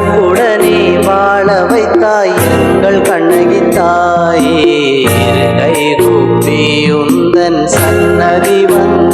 சிறப்புடனே வாழ வைத்தாய். எங்கள் கண்ணகி தாயே கை கூப்பி உந்தன் சன்னதி வந்த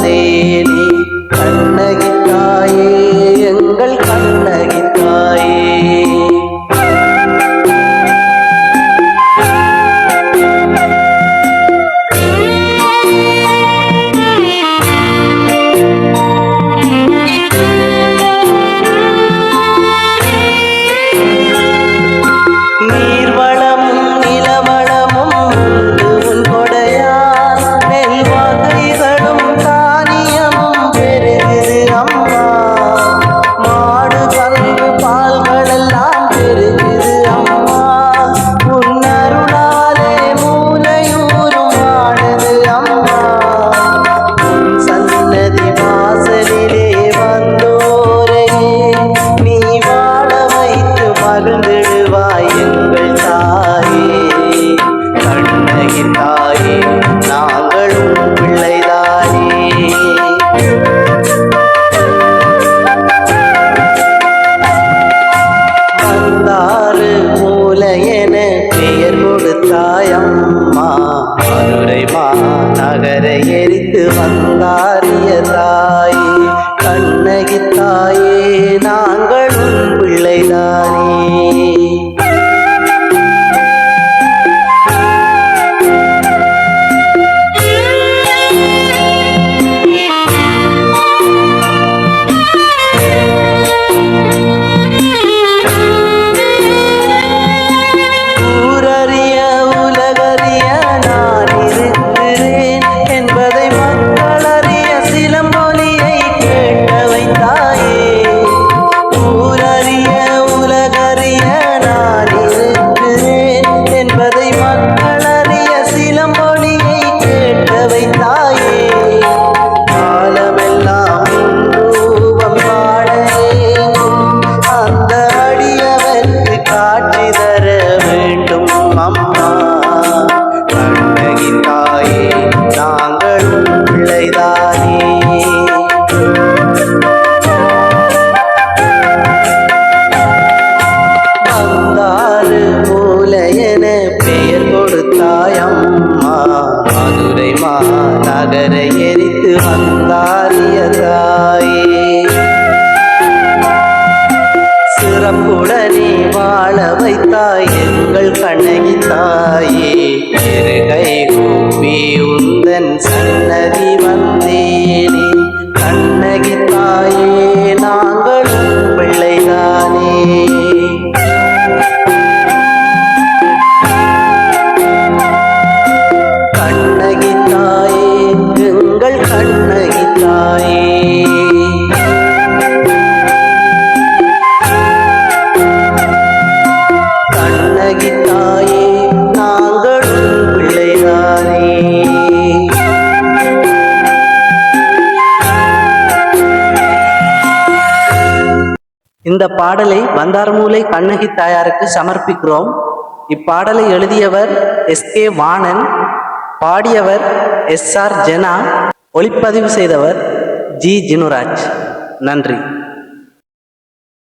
கண்ணகி தாயே இருகை கூப்பி உந்தன் சன்னதி வந்தேனே. இந்த பாடலை வந்தார்மூலை கண்ணகி தாயாருக்கு சமர்ப்பிக்கிறோம். இப்பாடலை எழுதியவர் எஸ் கே வாணன் பாடியவர் எஸ் ஆர் ஜெனா ஒளிப்பதிவு செய்தவர் ஜி ஜினுராஜ். நன்றி.